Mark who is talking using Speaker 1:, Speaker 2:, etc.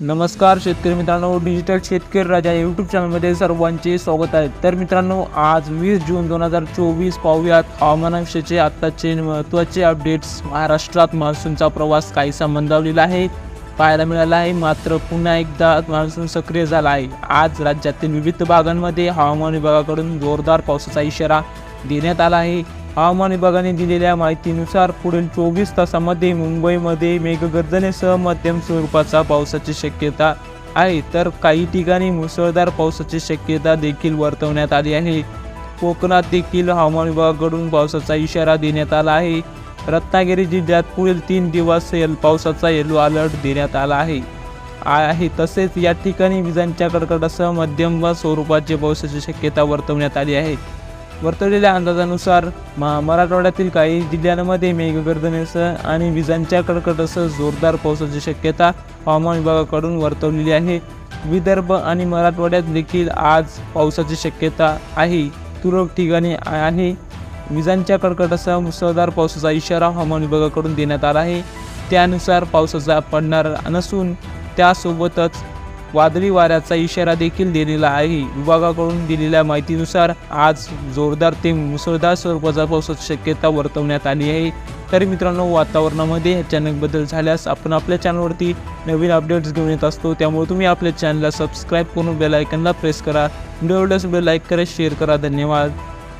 Speaker 1: नमस्कार शेतकरी मित्रांनो डिजिटल शेतकरी राजा यूट्यूब चॅनलमध्ये सर्वांचे स्वागत आहे. तर मित्रांनो आज वीस जून दोन हजार चोवीस पाहूयात. हवामानाविषयीचे आत्ताचे महत्त्वाचे अपडेट्स महाराष्ट्रात मान्सूनचा प्रवास काहीसा मंदावलेला आहे. पाहायला मिळाला आहे मात्र पुन्हा एकदा मान्सून सक्रिय झाला आहे. आज राज्यातील विविध भागांमध्ये हवामान विभागाकडून जोरदार पावसाचा इशारा देण्यात आला आहे. हवामान विभागाने दिलेल्या माहितीनुसार पुढील चोवीस तासामध्ये मुंबईमध्ये मेघगर्जनेसह मध्यम स्वरूपाचा पावसाची शक्यता आहे. तर काही ठिकाणी मुसळधार पावसाची शक्यता देखील वर्तवण्यात आली आहे. कोकणात देखील हवामान विभागाकडून पावसाचा इशारा देण्यात आला आहे. रत्नागिरी जिल्ह्यात पुढील तीन दिवस येल पावसाचा येलो अलर्ट देण्यात आला आहे. आहे तसेच या ठिकाणी विजांच्या कडकडासह मध्यम व स्वरूपाचे पावसाची शक्यता वर्तवण्यात आली आहे. वर्तवलेल्या अंदाजानुसार मा मराठवाड्यातील काही जिल्ह्यांमध्ये मेघगर्जनेसह आणि विजांच्या कडकडासह जोरदार पावसाची शक्यता हवामान विभागाकडून वर्तवलेली आहे. विदर्भ आणि मराठवाड्यात देखील आज पावसाची शक्यता आहे. तुरळक ठिकाणी आहे. विजांच्या कडकडासह मुसळधार पावसाचा इशारा हवामान विभागाकडून देण्यात आला आहे. त्यानुसार पावसाचा पडणार नसून त्यासोबतच वादळी वाऱ्याचा इशारा देखील दिलेला आहे. विभागाकडून दिलेल्या माहितीनुसार आज जोरदार ते मुसळधार स्वरूपाचा पावसाची शक्यता वर्तवण्यात आली आहे. तर मित्रांनो वातावरणामध्ये अचानक बदल झाल्यास आपण आपल्या चॅनलवरती नवीन अपडेट्स घेऊन येत असतो. त्यामुळे तुम्ही आपल्या चॅनलला सबस्क्राईब करून बेलायकनला प्रेस करा. व्हिडिओ लाईक करा शेअर करा. धन्यवाद.